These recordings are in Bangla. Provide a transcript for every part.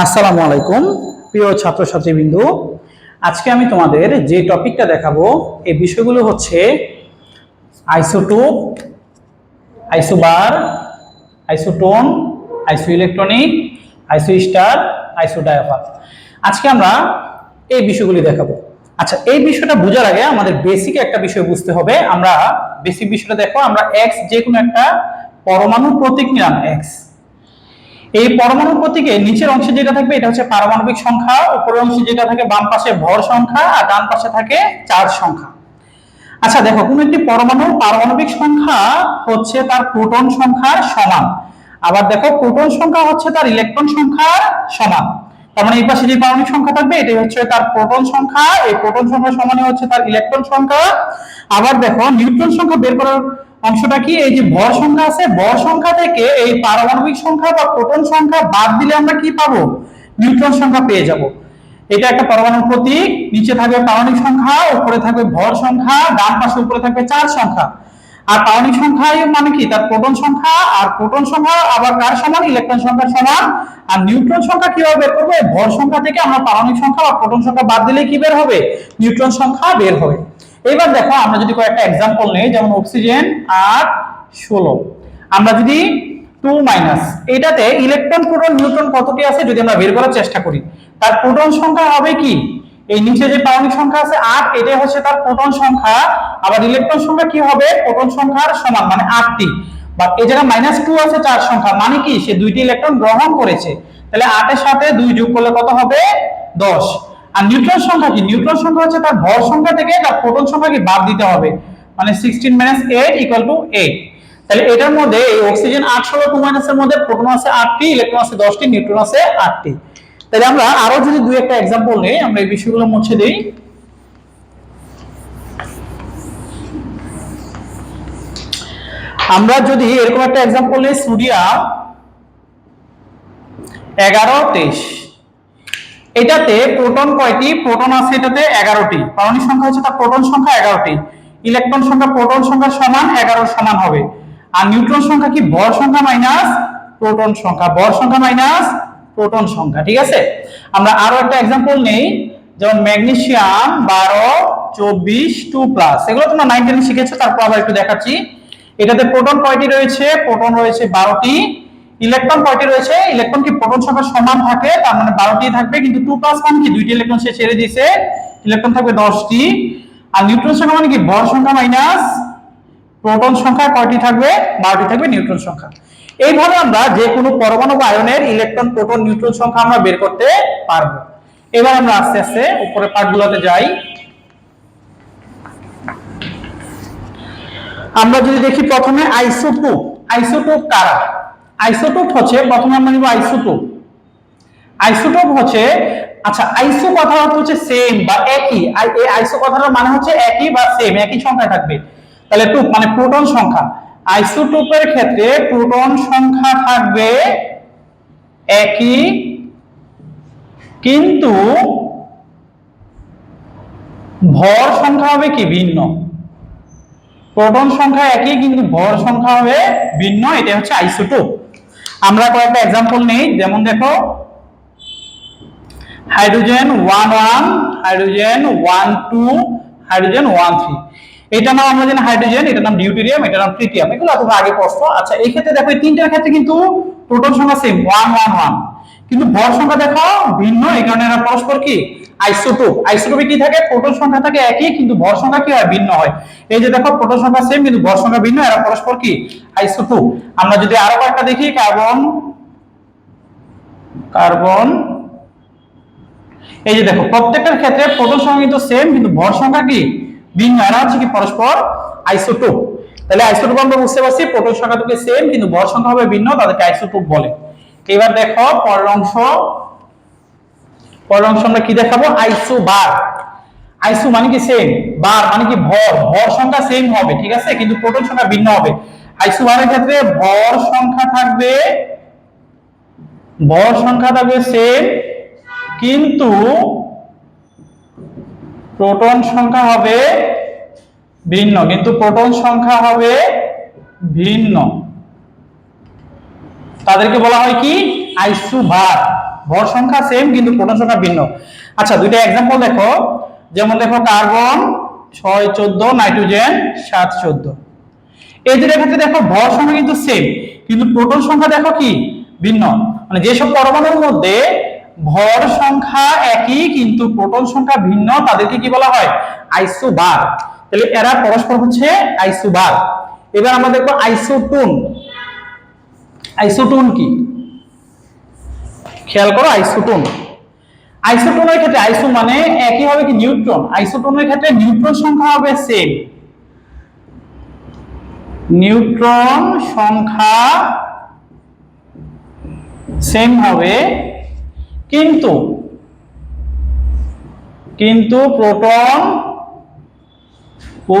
আসসালামু আলাইকুম, প্রিয় ছাত্রছাত্রীবৃন্দ। আজকে আমি তোমাদের যে টপিকটা দেখাবো, এই বিষয়গুলো হচ্ছে isotope, isobar, isotone isoelectronic isoster isodiapher আজকে আমরা এই বিষয়গুলি দেখাবো। আচ্ছা এই বিষয়টা বোঝার আগে আমাদের বেসিক একটা বিষয় বুঝতে হবে। আমরা বেসিক বিষয়টা দেখো, আমরা এক্স যে কোনো একটা পরমাণু প্রতীক নিলাম এক্স এই পরমাণু প্রতীকে নিচের অংশে যেটা থাকবে, এটা হচ্ছে পারমাণবিক সংখ্যা, উপরের অংশে যেটা থাকে বাম পাশে ভর সংখ্যা আর ডান পাশে থাকে চার্জ সংখ্যা। আচ্ছা দেখো, কোন একটি পরমাণু পারমাণবিক সংখ্যা হচ্ছে তার প্রোটন সংখ্যার সমান। আবার দেখো, প্রোটন সংখ্যা হচ্ছে তার ইলেকট্রন সংখ্যার সমান। তার মানে এই পাশে যে পারমাণবিক সংখ্যা থাকবে, এটাই হচ্ছে তার প্রোটন সংখ্যা। এই প্রোটন সংখ্যা সমানই হচ্ছে তার ইলেকট্রন সংখ্যা। আবার দেখো, নিউট্রন সংখ্যা বের করার অংশটা কি? এই যে ভর সংখ্যা আছে, ভর সংখ্যা থেকে এই পারমাণবিক সংখ্যা বা প্রোটন সংখ্যা বাদ দিলে আমরা কি পাবো? নিউট্রন সংখ্যা পেয়ে যাব। এটা একটা পারমাণবিক প্রতীক, নিচে থাকবে পারমাণবিক সংখ্যা, উপরে থাকবে ভর সংখ্যা, ডান পাশে উপরে থাকবে চার সংখ্যা। আর পারমাণবিক সংখ্যা মানে কি? তার প্রোটন সংখ্যা আর প্রোটন সংখ্যা আবার কার সমান? ইলেকট্রন সংখ্যার সমান। আর নিউট্রন সংখ্যা কীভাবে বের করব? ভর সংখ্যা থেকে আমরা পারমাণবিক সংখ্যা বা প্রোটন সংখ্যা বাদ দিলে কি বের হবে? নিউট্রন সংখ্যা বের হবে। এবার দেখো, আমরা যদি কয়েকটা এক্সাম্পল নেই, যেমন অক্সিজেন আর ষোলো। আমরা যদি টু মাইনাস এটাতে ইলেকট্রন প্রোটন নিউট্রন কতটি আছে যদি আমরা বের করার চেষ্টা করি? তার প্রোটন সংখ্যা হবে কি? এই নিচে যে পারমাণবিক সংখ্যা আছে আট, এটাই হচ্ছে তার প্রোটন সংখ্যা। আবার ইলেকট্রন সংখ্যা কি হবে? প্রোটন সংখ্যার সমান মানে আটটি। বা এই জায়গায় মাইনাস টু আছে চার সংখ্যা মানে কি? সে দুইটি ইলেকট্রন গ্রহণ করেছে। তাহলে আটের সাথে দুই যোগ করলে কত হবে? দশ। আর নিউট্রন সংখ্যা কি? নিউট্রন সংখ্যা হচ্ছে তার ভর সংখ্যা থেকে তার প্রোটন সংখ্যা কি বাদ দিতে হবে। মানে sixteen minus eight equal to eight তাহলে এটার মধ্যে অক্সিজেন আট ষোলো টু মাইনাসের মধ্যে প্রোটন আছে আটটি ইলেকট্রন আছে দশটি নিউট্রন আছে আটটি। তাহলে আমরা আরও যদি দুই একটা এক্সাম্পল নেই, আমরা এই বিষয়গুলো মুছে দিই। আমরা যদি এরকম একটা এক্সাম্পল নিই সোডিয়াম এগারো, তেইশ। এটাতে প্রোটন কয়টি? প্রোটন আছে এটাতে এগারোটি। পারমাণবিক সংখ্যা হচ্ছে তার প্রোটন সংখ্যা এগারোটি। ইলেকট্রন সংখ্যা প্রোটন সংখ্যা সমান এগারোর সমান হবে। আর নিউট্রন সংখ্যা কি? ভর সংখ্যা মাইনাস প্রোটন সংখ্যা। ভর সংখ্যা মাইনাস প্রোটন সংখ্যা, ঠিক আছে? আমরা আরও একটা এক্সাম্পল নেই, যেমন ম্যাগনেসিয়াম বারো, চব্বিশ, টু প্লাস, এগুলো তোমরা নাইন টেনে শিখেছো, তারপর আবার একটু দেখাচ্ছি। এটাতে প্রোটন কয়টি রয়েছে? প্রোটন রয়েছে বারোটি। ইলেকট্রন কয়টি রয়েছে? ইলেকট্রন কি প্রোটন সংখ্যা সমান থাকে? তার মানে বারোটি থাকবে, কিন্তু টু প্লাস মানে কি? দুইটি ইলেকট্রন সে ছেড়ে দিয়েছে, ইলেকট্রন থাকবে দশটি। আর নিউট্রন সংখ্যা মানে কি? ভর সংখ্যা মাইনাস প্রোটন সংখ্যা কয়টি থাকবে? বারোটি থাকবে নিউট্রন সংখ্যা। এইভাবে আমরা যে কোনো পরমাণু আয়নের ইলেকট্রন প্রোটন নিউট্রন সংখ্যা আমরা বের করতে পারব। এবার আমরা আস্তে আস্তে উপরে পাঠগুলোতে যাই। আমরা যদি দেখি প্রথমে আইসোটোপ আইসোটোপ কারা? আইসোটোপ হচ্ছে, প্রথমে আমরা নিব আইসোটোপ আইসোটোপ হচ্ছে আচ্ছা আইসো কথা অর্থ হচ্ছে সেম বা একই। এই আইসো কথাটার মানে হচ্ছে একই বা সেম একই সংখ্যা থাকবে। তাহলে টুপ মানে প্রোটন সংখ্যা। আইসোটোপের ক্ষেত্রে প্রোটন সংখ্যা থাকবে একই, কিন্তু ভর সংখ্যা হবে কি? ভিন্ন। প্রোটন সংখ্যা একই, কিন্তু ভর সংখ্যা হবে ভিন্ন। এটা হচ্ছে আইসোটোপ। আমরা কয়েকটা এক্সাম্পল নেই। যেমন দেখো hydrogen one one hydrogen one two hydrogen one three এটা নাম আমরা জানি হাইড্রোজেন এটা নাম ডিউটেরিয়াম এটা নাম ট্রিটিয়াম এগুলো তোমরা আগে পড়ছো আচ্ছা এই ক্ষেত্রে দেখো, এই তিনটার ক্ষেত্রে কিন্তু প্রোটন সংখ্যা সেম ওয়ান ওয়ান ওয়ান কিন্তু ভর সংখ্যা দেখো, ভিন্ন, এই কারণে এরা পরস্পর কি? আইসোটোপ আইসোটোপে কি থাকে? প্রোটন সংখ্যা থাকে একই, কিন্তু ভর সংখ্যা কি হয়? ভিন্ন হয়। এই যে দেখো প্রোটন সংখ্যা সেম কিন্তু ভর সংখ্যা ভিন্ন, এরা পরস্পর কি? আইসোটোপ আমরা যদি আরও একটা দেখি কার্বন কার্বন এই যে দেখো, প্রত্যেকটার ক্ষেত্রে প্রোটন সংখ্যা কিন্তু সেম কিন্তু ভর সংখ্যা কি? ভিন্ন এরা হচ্ছে কি পরস্পর আইসোটোপ তাহলে আইসোটোপ আমরা বুঝতে পারছি, প্রোটন সংখ্যা দুটো সেম কিন্তু ভর সংখ্যা হবে ভিন্ন, তাদেরকে আইসোটোপ বলে। এবার দেখো, পরের অংশ। পরের অংশ আমরা কি দেখাবো? আইসো বার আইসো মানে কি সেম বার মানে কি ভর। ভর সংখ্যা সেম হবে, ঠিক আছে? কিন্তু প্রোটন সংখ্যা ভিন্ন হবে। আইসো বারের ক্ষেত্রে ভর সংখ্যা থাকবে, ভর সংখ্যা থাকবে সেম কিন্তু প্রোটন সংখ্যা হবে ভিন্ন, কিন্তু প্রোটন সংখ্যা হবে ভিন্ন। তাদেরকে বলা হয় কি? আইসোবার ভর সংখ্যা সেম কিন্তু প্রোটন সংখ্যা ভিন্ন। আচ্ছা দুইটা এক্সাম্পল দেখো। যেমন দেখো কার্বন ছয় চোদ্দ, নাইট্রোজেন সাত চোদ্দ। এই দুটার ক্ষেত্রে দেখো ভর সংখ্যা কিন্তু সেম কিন্তু প্রোটন সংখ্যা দেখো কি? ভিন্ন। মানে যেসব পরমাণুর মধ্যে ভর সংখ্যা একই, কিন্তু প্রোটন সংখ্যা ভিন্ন, তাদেরকে কি বলা হয়? আইসোবার। তাহলে এরা পরস্পর হচ্ছে আইসোবার। এবার আমরা দেখব আইসোটোন। আইসোটোন কি? খেয়াল করো, আইসোটোন। আইসোটোনের ক্ষেত্রে আইসো মানে একই হবে কি নিউট্রন? আইসোটোনের ক্ষেত্রে নিউট্রন সংখ্যা হবে সেম। নিউট্রন সংখ্যা সেম হবে কিন্তু কিন্তু প্রোটন ও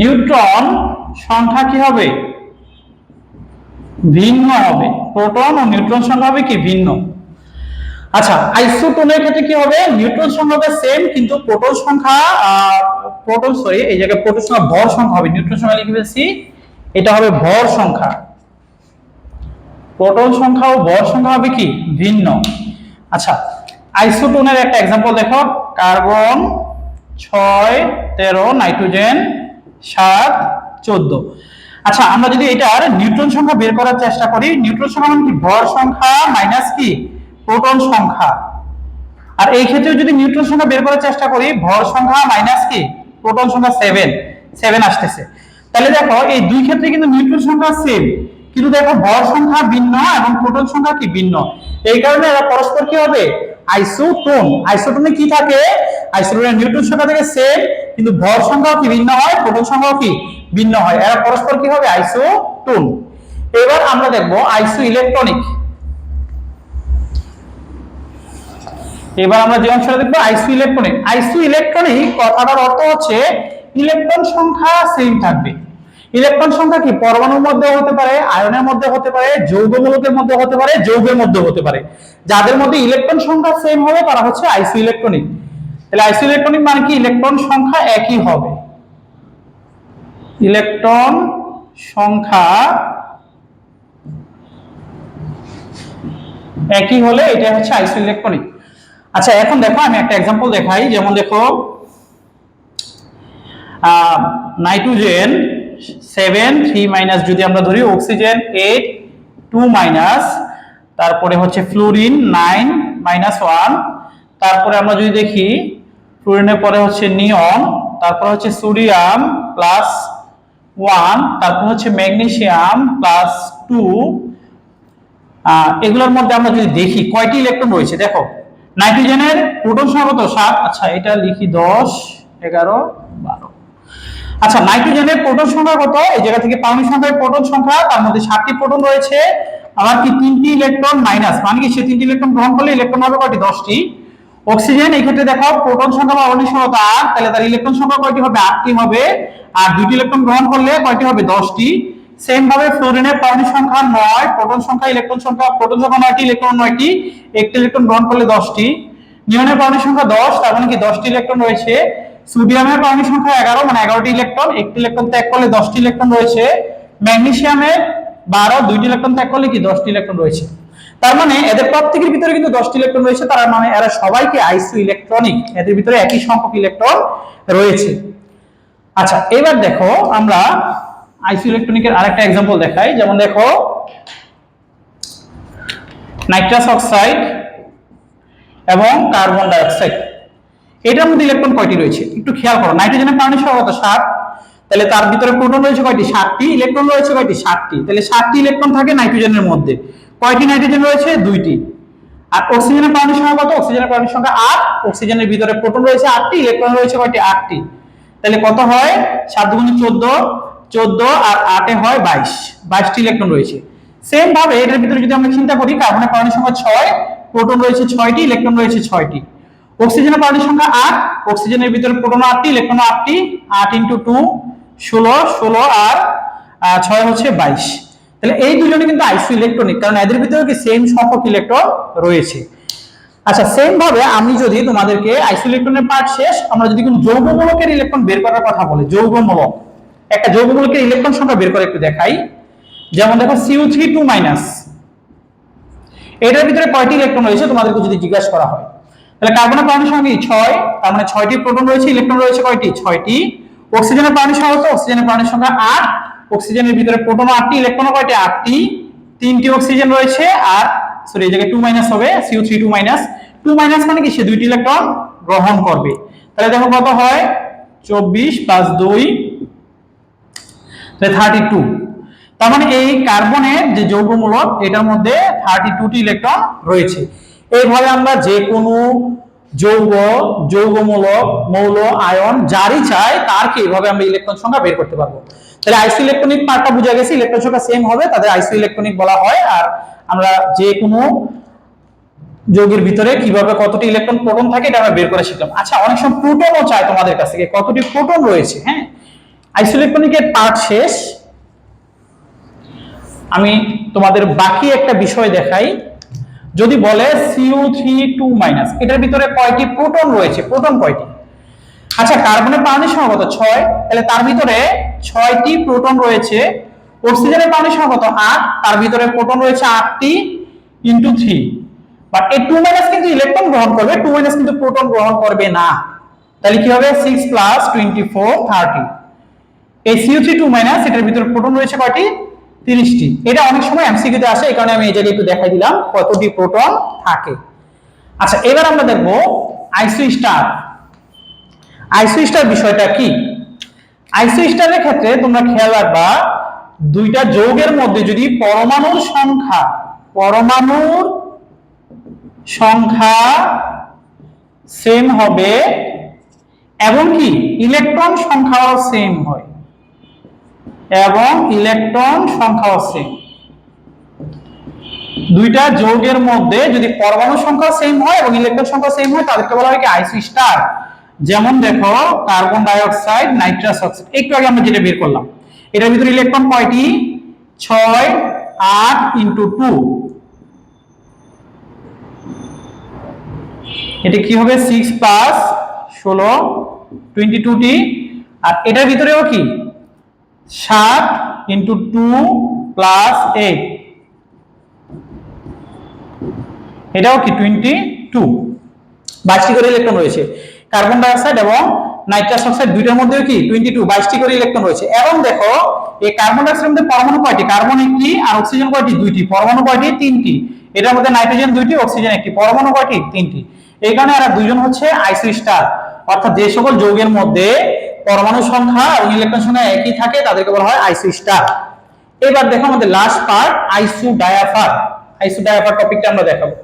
নিউট্রন সংখ্যা কি হবে? ভিন্ন হবে। প্রোটন ও নিউট্রন সংখ্যা হবে কি? ভিন্ন। আচ্ছা আইসোটোনের ক্ষেত্রে কি হবে? নিউট্রন সংখ্যা হবে সেম কিন্তু প্রোটন সংখ্যা প্রোটন সরি এই জায়গায় প্রোটন সংখ্যা ভর সংখ্যা হবে। নিউট্রন সংখ্যা লিখে এটা হবে ভর সংখ্যা। প্রোটন সংখ্যা ও ভর সংখ্যা হবে কি? ভিন্ন। আচ্ছা আইসোটোনের একটা এক্সাম্পল দেখো। কার্বন ছয়, তেরো, নাইট্রোজেন সাত, চোদ্দ। আচ্ছা আমরা যদি এটার নিউট্রন সংখ্যা বের করার চেষ্টা করি, নিউট্রন সংখ্যা মানে কি? ভর সংখ্যা মাইনাস কি? প্রোটন সংখ্যা। আর এই ক্ষেত্রে যদি নিউট্রন সংখ্যা বের করার চেষ্টা করি ভর সংখ্যা মাইনাস কি? প্রোটন সংখ্যা সেভেন। সেভেন আসতেছে। তাহলে দেখো, এই দুই ক্ষেত্রে কিন্তু নিউট্রন সংখ্যা সেম কিন্তু দেখো ভর সংখ্যা ভিন্ন এবং প্রোটন সংখ্যা কি ভিন্ন? এই কারণে এরা পরস্পর কি হবে? আইসোটোন আইসোটোনে কি থাকে? আইসোটোনের নিউট্রন সংখ্যা থেকে সেম কিন্তু ভর সংখ্যাও কি ভিন্ন হয়? প্রোটন সংখ্যাও কি ভিন্ন হয়? এরা পরস্পর কি হবে? আইসোটোন এবার আমরা দেখব আইসো ইলেকট্রনিক এবার আমরা যে অংশটা দেখব আইসো ইলেকট্রনিক আইসো ইলেকট্রনিক কথাটার অর্থ হচ্ছে ইলেকট্রন সংখ্যা সেম থাকবে। ইলেকট্রন সংখ্যা কি? পরমাণুর মধ্যে হতে পারে, আয়নের মধ্যে হতে পারে, যৌগ মূলকের মধ্যে হতে পারে, যৌগের মধ্যে হতে পারে। যাদের মধ্যে ইলেকট্রন সংখ্যা সেম হবে, তারা হচ্ছে আইসো ইলেকট্রনিক তাহলে আইসো ইলেকট্রনিক মানে কি? ইলেকট্রন সংখ্যা একই হবে। ইলেকট্রন সংখ্যা একই হলে এটা হচ্ছে আইসো ইলেকট্রনিক আচ্ছা এখন দেখো, আমি একটা এক্সাম্পল দেখাই। যেমন দেখো নাইট্রোজেন সেভেন, থ্রি মাইনাস যদি আমরা ধরি অক্সিজেন এইট টু মাইনাস তারপরে হচ্ছে ফ্লোরিন নাইন মাইনাস ওয়ান তারপরে আমরা যদি দেখি ফ্লোরিনের পরে হচ্ছে নিয়ন তারপর হচ্ছে সোডিয়াম প্লাস ওয়ান তারপর হচ্ছে ম্যাগনেসিয়াম প্লাস টু এগুলোর মধ্যে আমরা যদি দেখি, কয়টি ইলেকট্রন রয়েছে? দেখো নাইট্রোজেনের প্রোটন সংখ্যা সাত আচ্ছা এটা লিখি দশ, এগারো আচ্ছা নাইট্রোজেনের প্রোটন সংখ্যা কত? এই জায়গা থেকে পারমাণবিক সংখ্যার প্রোটন সংখ্যা, তার মধ্যে সাতটি প্রোটন রয়েছে। আবার কি তিনটি ইলেকট্রন মাইনাস মানে কি সে তিনটি ইলেকট্রন গ্রহণ করলে ইলেকট্রন হবে কয়টি? দশটি। অক্সিজেন এই ক্ষেত্রে দেখো প্রোটন সংখ্যা বা আট তাহলে তার ইলেকট্রন সংখ্যা কয়টি হবে? আটটি হবে। আর দুটি ইলেকট্রন গ্রহণ করলে কয়টি হবে? দশটি। সেম ভাবে ফ্লোরিনের পারমাণবিক সংখ্যা নয় প্রোটন সংখ্যা ইলেকট্রন সংখ্যা প্রোটন সংখ্যা নয়টি ইলেকট্রন নয়টি, একটি ইলেকট্রন গ্রহণ করলে দশটি। নিয়নের পারমাণবিক সংখ্যা দশ, তার মানে কি দশটি ইলেকট্রন রয়েছে। সোডিয়ামের পারমাণবিক সংখ্যা এগারো মানে এগারোটি ইলেকট্রন। একটি ইলেকট্রন ত্যাগ করলে দশটি ইলেকট্রন রয়েছে। ম্যাগনেসিয়ামের বারো, দুইটি ইলেকট্রন ত্যাগ করলে কি দশটি ইলেকট্রন রয়েছে? তার মানে এদের প্রত্যেকের ভিতরে কিন্তু দশটি ইলেকট্রন রয়েছে, তার মানে এরা সবাইকে আইসো ইলেকট্রনিক এদের ভিতরে একই সংখ্যক ইলেকট্রন রয়েছে। আচ্ছা এবার দেখো আমরা আইসো ইলেকট্রনিকের আরেকটা এক্সাম্পল দেখাই। যেমন দেখো, নাইট্রাস অক্সাইড এবং কার্বন ডাইঅক্সাইড। এটার মধ্যে ইলেকট্রন কয়টি রয়েছে? একটু খেয়াল করো নাইট্রোজেনের পারমাণবিক সংখ্যা সাত তাহলে তার ভিতরে প্রোটন রয়েছে কয়টি? সাতটি ইলেকট্রন রয়েছে কয়টি? সাতটি। তাহলে সাতটি ইলেকট্রন থাকে নাইট্রোজেনের মধ্যে। কয়টি নাইট্রোজেন রয়েছে? দুইটি। আর অক্সিজেনের পারমাণবিক সংখ্যা কত অক্সিজেনের পারমাণবিক সংখ্যা আট অক্সিজেনের ভিতরে প্রোটন রয়েছে আটটি ইলেকট্রন রয়েছে কয়টি? আটটি। তাহলে কত হয়? সাত দুগুণে চোদ্দ চোদ্দ আর আটে হয় বাইশ। বাইশটি ইলেকট্রন রয়েছে। সেম ভাবে এটার ভিতরে যদি আমরা চিন্তা করি কার্বনের পারমাণবিক সংখ্যা ছয় প্রোটন রয়েছে ছয়টি ইলেকট্রন রয়েছে ছয়টি। অক্সিজেনের পারমাণবিক সংখ্যা আট, অক্সিজেনের ভিতরে প্রোটন আটটি, ইলেকট্রন আটটি, আট ইন্টু টু ষোলো ষোলো আর ছয় হচ্ছে বাইশ। তাহলে এই দুজনে কিন্তু আইসো ইলেকট্রনিক, কারণ এদের ভিতরে কি সেম সংখ্যক ইলেকট্রন রয়েছে। আচ্ছা সেম ভাবে আমি যদি তোমাদেরকে আইসো ইলেকট্রনের পার্ট শেষ, আমরা যদি কোনো যৌগমূলকের ইলেকট্রন বের করার কথা বলি, যৌগমূলক, একটা যৌগমূলকের ইলেকট্রন সংখ্যা বের করে একটু দেখাই। যেমন দেখো সিও থ্রি টু মাইনাস এটার ভিতরে কয়টি ইলেকট্রন রয়েছে তোমাদেরকে যদি জিজ্ঞাসা করা হয়? তাহলে কার্বনের সংখ্যা কি ছয়, তার মানে ছয়টি প্রোটন রয়েছে, ইলেকট্রন রয়েছে কয়টি? ছয়টি। অক্সিজেনের সংখ্যা কত? অক্সিজেনের পারমাণবিক সংখ্যা আট। অক্সিজেনের ভিতরে প্রোটন আটটি ইলেকট্রন কয়টি? আটটি। তিনটি অক্সিজেন রয়েছে আর সরি এই জায়গায় টু মাইনাস হবে C O three two minus two minus মানে কি? সে দুইটি ইলেকট্রন গ্রহণ করবে। তাহলে দেখো কত হয়? চব্বিশ প্লাস দুই থার্টি টু তার মানে এই কার্বনের যে যৌগমূলক, এটার মধ্যে থার্টি টুটি ইলেকট্রন রয়েছে। এইভাবে আমরা যে কোনো যৌগ, যৌগমূলক মৌল আয়ন যারই চাই তারকে এইভাবে আমরা ইলেকট্রন সংখ্যা বের করতে পারব? তাহলে আইসো ইলেকট্রনিক পার্টটা বুঝা গেছে ইলেকট্রন সংখ্যা সেম হবে, তাদের আইসো ইলেকট্রনিক বলা হয়, আর আমরা যে কোনো যৌগের ভিতরে কীভাবে কতটি ইলেকট্রন প্রোটন থাকে এটা আমরা বের করে শিখলাম। আচ্ছা অনেক সময় প্রোটনও চায় তোমাদের কাছ থেকে, কতটি প্রোটন রয়েছে হ্যাঁ? আইসো ইলেকট্রনিকের পার্ট শেষ। আমি তোমাদের বাকি একটা বিষয় দেখাই। যদি বলে সিও থ্রি টু মাইনাস এটার ভিতরে কয়টি প্রোটন রয়েছে? প্রোটন কয়টি? আচ্ছা কার্বনের পারমাণবিক সংখ্যা কত? ছয়। তাহলে তার ভিতরে ছয়টি প্রোটন রয়েছে। অক্সিজেনের পারমাণবিক সংখ্যা কত? আট। তার ভিতরে প্রোটন রয়েছে আটটি ইন্টু থ্রি বাট এই টু মাইনাস কিন্তু ইলেকট্রন গ্রহণ করবে টু মাইনাস কিন্তু প্রোটন গ্রহণ করবে না। তাহলে কি হবে? Six plus twenty four thirty এই C O three two minus এটার ভিতরে প্রোটন রয়েছে কয়টি? তিরিশটি। এটা অনেক সময় এমসিকিউতে আসে, এই কারণে আমি এই জায়গায় একটু দেখাই দিলাম, কতটি প্রোটন থাকে। আচ্ছা এবার আমরা দেখব আইসো স্টার আইসো স্টার বিষয়টা কি? আইসো স্টারের ক্ষেত্রে তোমরা খেয়াল রাখবা, দুইটা যৌগের মধ্যে যদি পরমাণুর সংখ্যা পরমাণুর সংখ্যা সেম হবে, এবং কি ইলেকট্রন সংখ্যাও সেম হয়। এবং ইলেকট্রন সংখ্যাও সেম দুইটা যৌগের মধ্যে যদি পরমাণু সংখ্যা সেম হয় এবং ইলেকট্রন সংখ্যা সেম হয়, তাদেরকে বলা হয় কি আইসো স্টার যেমন দেখো carbon dioxide nitrous oxide একটু আগে আমরা যেটা বের করলাম, এটার ভিতরে ইলেকট্রন কয়টি? ছয়, আট ইন্টু টু এটা কি হবে? সিক্স প্লাস ষোলো টোয়েন্টি টুটি আর এটার ভিতরেও কি? সাত ইন্টু টু প্লাস এইট এটাও কি টোয়েন্টি টু বাইশটি করে ইলেকট্রন রয়েছে। কার্বন ডাইঅক্সাইড এবং নাইট্রাস অক্সাইড দুইটার মধ্যেও কি টোয়েন্টি টু বাইশটি করে ইলেকট্রন রয়েছে। এবং দেখো, এই কার্বন ডাইঅক্সাইডের মধ্যে পরমাণু কয়টি? কার্বন একটি আর অক্সিজেন কয়টি? দুইটি। পরমাণু কয়টি? তিনটি। এটার মধ্যে নাইট্রোজেন দুইটি অক্সিজেন একটি। পরমাণু কয়টি? তিনটি। এই কারণে এরা দুইজন হচ্ছে আইসো স্টার অর্থাৎ যে সকল যৌগের মধ্যে পরমাণু সংখ্যা এবং ইলেকট্রন সংখ্যা একই থাকে, তাদেরকে বলা হয় আইসো স্টার এবার দেখো আমাদের লাস্ট পার্ট আইসু ডায়াফার আইসু ডায়াফার টপিকটা আমরা দেখাবো।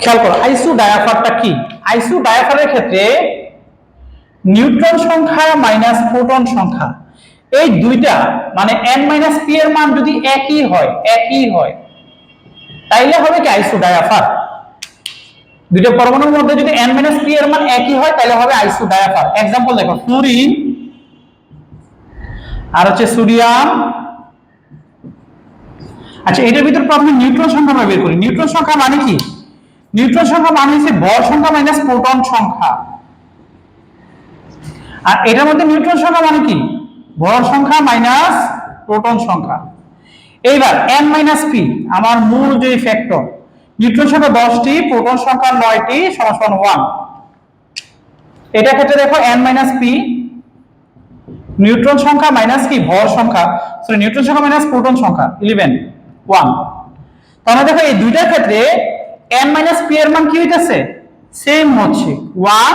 খেয়াল করো আইসু ডায়াফারটা কি? আইসু ডায়াফারের ক্ষেত্রে নিউট্রন সংখ্যা মাইনাস প্রোটন সংখ্যা, এই দুইটা মানে n মাইনাস পি এর মান যদি একই হয় একই হয়, তাইলে হবে কি? আইসু ডায়াফার দুইটা পরমাণুর মধ্যে যদি n মাইনাস পি এর মান একই হয় তাহলে হবে আইসো ডায়াফার एग्जांपल দেখো ফ্লুরিন আর হচ্ছে সোডিয়াম আচ্ছা এটার ভিতর প্রথমে নিউট্রন সংখ্যা আমরা বের করি নিউট্রন সংখ্যা মানে কি নিউট্রন সংখ্যা মানে হচ্ছে ভর সংখ্যা মাইনাস প্রোটন সংখ্যা আর এটার মধ্যে নিউট্রন সংখ্যা মানে কি ভর সংখ্যা মাইনাস প্রোটন সংখ্যা এইবার n মাইনাস পি আমার মূল যে ফ্যাক্টর নিউট্রন সংখ্যা দশটি প্রোটন সংখ্যা নয়টি সমান ওয়ান এটা ক্ষেত্রে দেখো n মাইনাস পি নিউট্রন সংখ্যা মাইনাস কি? ভর সংখ্যা। সরি নিউট্রন সংখ্যা মাইনাস প্রোটন সংখ্যা ইলেভেন ওয়ান তাহলে দেখো এই দুইটার ক্ষেত্রে n মাইনাস পি এর মান কি হইতেছে? সেম হচ্ছে। ওয়ান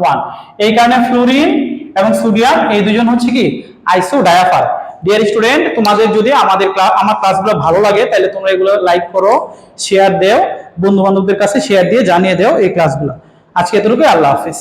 ওয়ান এই কারণে ফ্লোরিন এবং সোডিয়াম এই দুজন হচ্ছে কি? আইসো ডায়াফার ডিয়ার স্টুডেন্ট তোমাদের যদি আমাদের ক্লাস আমার ক্লাসগুলো ভালো লাগে, তাহলে তোমরা এগুলো লাইক করো শেয়ার দেও বন্ধু বান্ধবদের কাছে শেয়ার দিয়ে জানিয়ে দেও এই ক্লাসগুলো আজকে এতটুকু আল্লাহ হাফিজ।